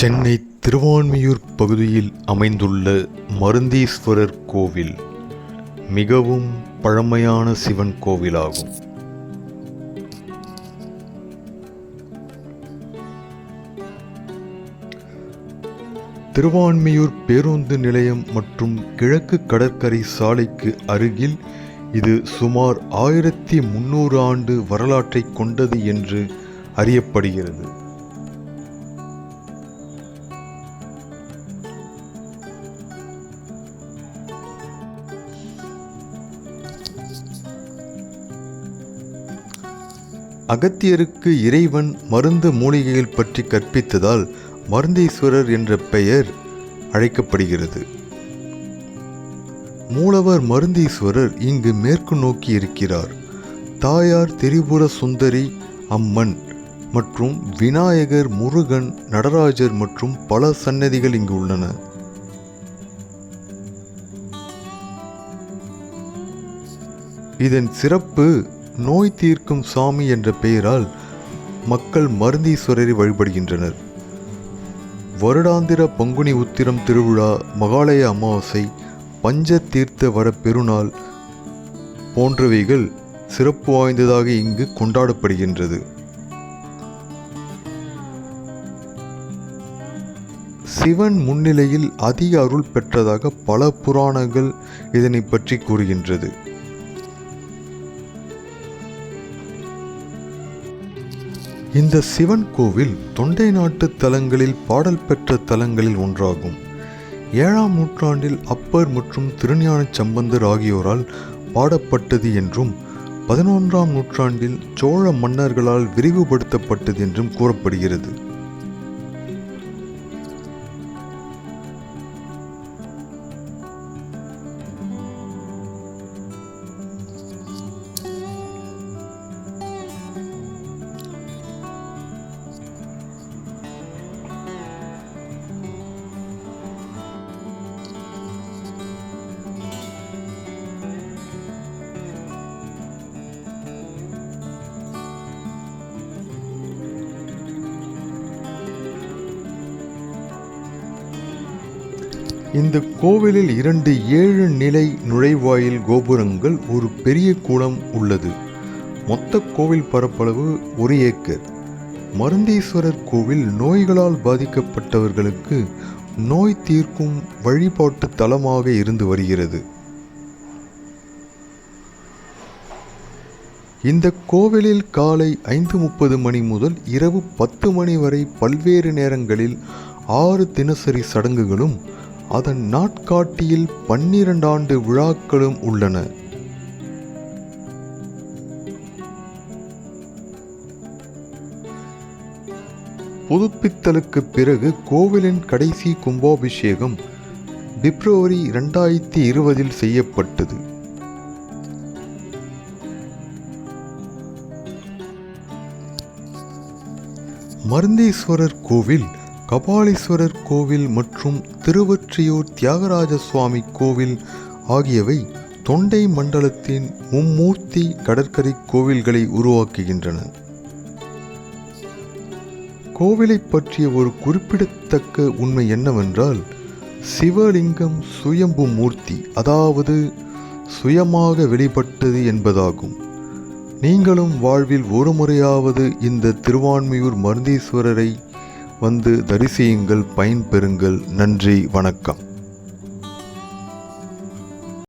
சென்னை திருவான்மியூர் பகுதியில் அமைந்துள்ள மருந்தீஸ்வரர் கோவில் மிகவும் பழமையான சிவன் கோவிலாகும். திருவான்மியூர் பேருந்து நிலையம் மற்றும் கிழக்கு கடற்கரை சாலைக்கு அருகில் இது சுமார் ஆயிரத்தி முன்னூறு ஆண்டு வரலாற்றை கொண்டது என்று அறியப்படுகிறது. அகத்தியருக்கு இறைவன் மருந்து மூலிகைகள் பற்றி கற்பித்ததால் மருந்தீஸ்வரர் என்ற பெயர் அழைக்கப்படுகிறது. மூலவர் மருந்தீஸ்வரர் இங்கு மேற்கு நோக்கி இருக்கிறார். தாயார் திரிபுர சுந்தரி அம்மன் மற்றும் விநாயகர் முருகன் நடராஜர் மற்றும் பல சன்னதிகள் இங்கு உள்ளன. இதன் சிறப்பு நோய் தீர்க்கும் சாமி என்ற பெயரால் மக்கள் மருந்தீஸ்வரரை வழிபடுகின்றனர். வருடாந்திர பங்குனி உத்திரம் திருவிழா மகாலய அமாவாசை பஞ்ச தீர்த்த வர பெருநாள் போன்றவைகள் சிறப்பு வாய்ந்ததாக இங்கு கொண்டாடப்படுகின்றது. சிவன் முன்னிலையில் அதிக அருள் பெற்றதாக பல புராணங்கள் இதனை பற்றி கூறுகின்றது. இந்த சிவன் கோவில் தொண்டை நாட்டு தலங்களில் பாடல் பெற்ற தலங்களில் ஒன்றாகும். ஏழாம் நூற்றாண்டில் அப்பர் மற்றும் திருஞான சம்பந்தர் ஆகியோரால் பாடப்பட்டது என்றும் பதினொன்றாம் நூற்றாண்டில் சோழ மன்னர்களால் விரிவுபடுத்தப்பட்டது என்றும் கூறப்படுகிறது. இந்த கோவிலில் இரண்டு ஏழு நிலை நுழைவாயில் கோபுரங்கள் ஒரு பெரிய குளம் உள்ளது. மொத்த கோவில் பரப்பளவு ஒரு ஏக்கர். மருந்தீஸ்வரர் கோவில் நோய்களால் பாதிக்கப்பட்டவர்களுக்கு நோய் தீர்க்கும் வழிபாட்டு தலமாக இருந்து வருகிறது. இந்த கோவிலில் காலை ஐந்து முப்பது மணி முதல் இரவு பத்து மணி வரை பல்வேறு நேரங்களில் ஆறு தினசரி சடங்குகளும் அதன் நாட்காட்டியில் பன்னிரண்டாண்டு விழாக்களும் உள்ளன. புதுப்பித்தலுக்கு பிறகு கோவிலின் கடைசி கும்பாபிஷேகம் பிப்ரவரி இரண்டாயிரத்தி இருபதில் செய்யப்பட்டது. மருந்தீஸ்வரர் கோவில் கபாலீஸ்வரர் கோவில் மற்றும் திருவொற்றியூர் தியாகராஜ சுவாமி கோவில் ஆகியவை தொண்டை மண்டலத்தின் மும்மூர்த்தி கடற்கரை கோவில்களை உருவாக்குகின்றன. கோவிலை பற்றிய ஒரு குறிப்பிடத்தக்க உண்மை என்னவென்றால் சிவலிங்கம் சுயம்பு மூர்த்தி அதாவது சுயமாக வெளிப்பட்டது என்பதாகும். நீங்களும் வாழ்வில் ஒரு முறையாவது இந்த திருவான்மையூர் மருந்தீஸ்வரரை வந்து தரிசியுங்கள் பயன்பெறுங்கள். நன்றி வணக்கம்.